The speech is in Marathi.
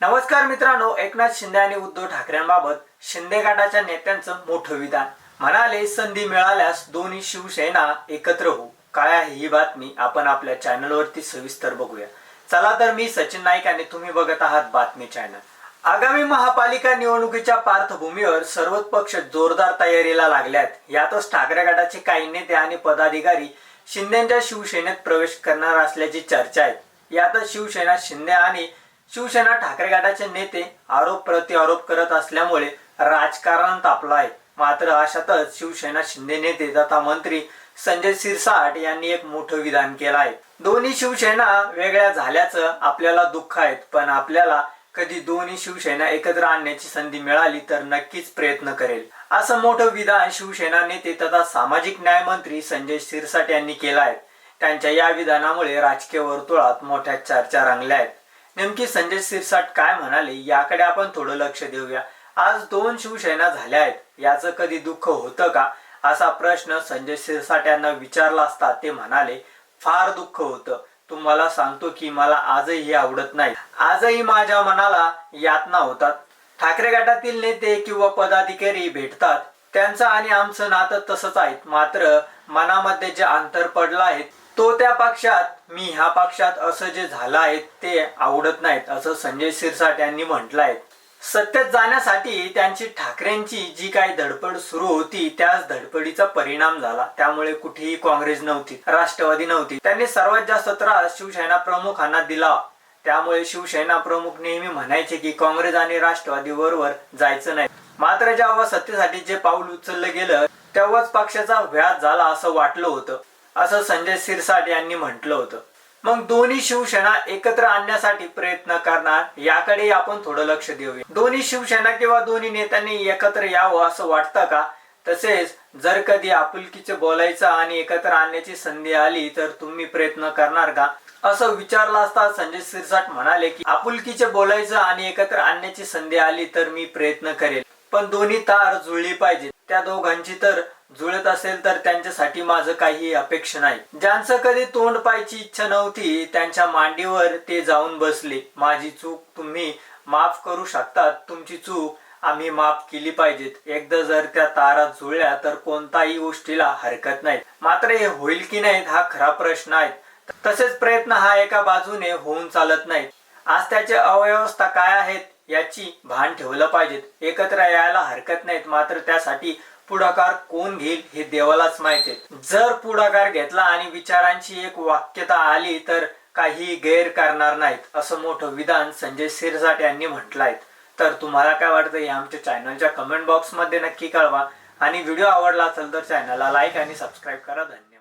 नमस्कार मित्रांनो एकनाथ शिंदे आणि उद्धव ठाकरेंबाबत शिंदे गटाच्या नेत्यांचं मोठं विधान. म्हणाले संधी मिळाल्यास दोन्ही शिवसेना एकत्र होऊ. काय आहे ही बातमी आपण आपल्या चॅनलवरती सविस्तर बघूया. चला तर मी सचिन नाईक आणि तुम्ही बघत आहात बातमी चॅनल. आगामी महापालिका निवडणुकीच्या पार्श्वभूमीवर सर्वच पक्ष जोरदार तयारीला लागल्यात. यातच ठाकरे गटाचे काही नेते आणि पदाधिकारी शिंदेच्या शिवसेनेत प्रवेश करणार असल्याची चर्चा आहे. यातच शिवसेना शिंदे आणि शिवसेना ठाकरे गटाचे नेते आरोप प्रत्यारोप करत असल्यामुळे राजकारण तापलं आहे. मात्र अशातच शिवसेना शिंदे नेते तथा मंत्री संजय सिरसाट यांनी एक मोठं विधान केलं आहे. दोन्ही शिवसेना वेगळ्या झाल्याचं आपल्याला दुःख आहे पण आपल्याला कधी दोन्ही शिवसेना एकत्र आणण्याची संधी मिळाली तर नक्कीच प्रयत्न करेल. असं मोठं विधान शिवसेना नेते तथा सामाजिक न्याय मंत्री संजय सिरसाट यांनी केलं आहे. त्यांच्या या विधानामुळे राजकीय वर्तुळात मोठ्या चर्चा रंगल्या आहेत. नेमकी संजय सिरसाट काय म्हणाले याकडे आपण थोडं लक्ष देऊया. आज दोन शिवसेना झाल्या आहेत. याचं कधी दुःख होतं का? असा प्रश्न संजय सिरसाट यांना विचारला असता ते म्हणाले फार दुःख होतं. तुम्हाला सांगतो की मला आजही आवडत नाही. आजही माझ्या मनाला यातना होतात. ठाकरे गटातील नेते किंवा पदाधिकारी भेटतात. त्यांचं आणि आमचं नातं तसंच आहेत. मात्र मनामध्ये जे अंतर पडलं आहे तो त्या पक्षात मी ह्या पक्षात असं जे झालं आहे ते आवडत नाहीत असं संजय सिरसाट यांनी म्हटलं आहे सत्तेत जाण्यासाठी त्यांची ठाकरेंची जी काही धडपड सुरू होती त्याच धडपडीचा परिणाम झाला. त्यामुळे कुठेही काँग्रेस नव्हती राष्ट्रवादी नव्हती. त्यांनी सर्वात जास्त त्रास शिवसेना प्रमुखांना दिला. त्यामुळे शिवसेना प्रमुख नेहमी म्हणायचे की काँग्रेस आणि राष्ट्रवादी बरोबर जायचं नाही. मात्र जेव्हा सत्तेसाठी जे पाऊल उचललं गेलं तेव्हाच पक्षाचा व्याज झाला असं वाटलं होतं. असं संजय सिरसाट यांनी म्हटलं होतं. मग दोन्ही शिवसेना एकत्र आणण्यासाठी प्रयत्न करणार याकडे आपण थोडं लक्ष देऊया. दोन्ही शिवसेना किंवा दोन्ही नेत्यांनी एकत्र यावं असं वाटतं का? तसेच जर कधी आपुलकीचे बोलायचं आणि एकत्र आणण्याची संधी आली तर तुम्ही प्रयत्न करणार का? असं विचारलं असता संजय सिरसाट म्हणाले की आपुलकीचे बोलायचं आणि एकत्र आणण्याची संधी आली तर मी प्रयत्न करेल. पण दोन्ही तार जुळली पाहिजे त्या दोघांची तर जुळत असेल तर त्यांच्यासाठी माझं काही अपेक्षा नाही. ज्यांचं कधी तोंड पाहायची इच्छा नव्हती त्यांच्या मांडीवर ते जाऊन बसले. माझी चूक तुम्ही माफ करू शकतात तुमची चूक आम्ही माफ केली पाहिजेत. एकदा जर त्या तारा जुळल्या तर कोणताही गोष्टीला हरकत नाही. मात्र हे होईल की नाही हा खरा प्रश्न आहे. तसेच प्रयत्न हा एका बाजूने होऊन चालत नाही. आज त्याचे अव्यवस्था काय आहेत याची भान ठेवलं पाहिजेत. एकत्र यायला हरकत नाहीत मात्र त्यासाठी पुढाकार कोण घेईल हे देवालाच माहिती जर पुढाकार घेतला आणि विचारांची एक वाक्यता आली तर काही गैर करणार नाहीत असं मोठं विधान संजय सिरसाट यांनी म्हटलं आहे तर तुम्हाला काय वाटतं हे आमच्या चॅनलच्या कमेंट बॉक्समध्ये नक्की कळवा. आणि व्हिडिओ आवडला असेल तर चॅनलला लाईक आणि सबस्क्राईब करा. धन्यवाद.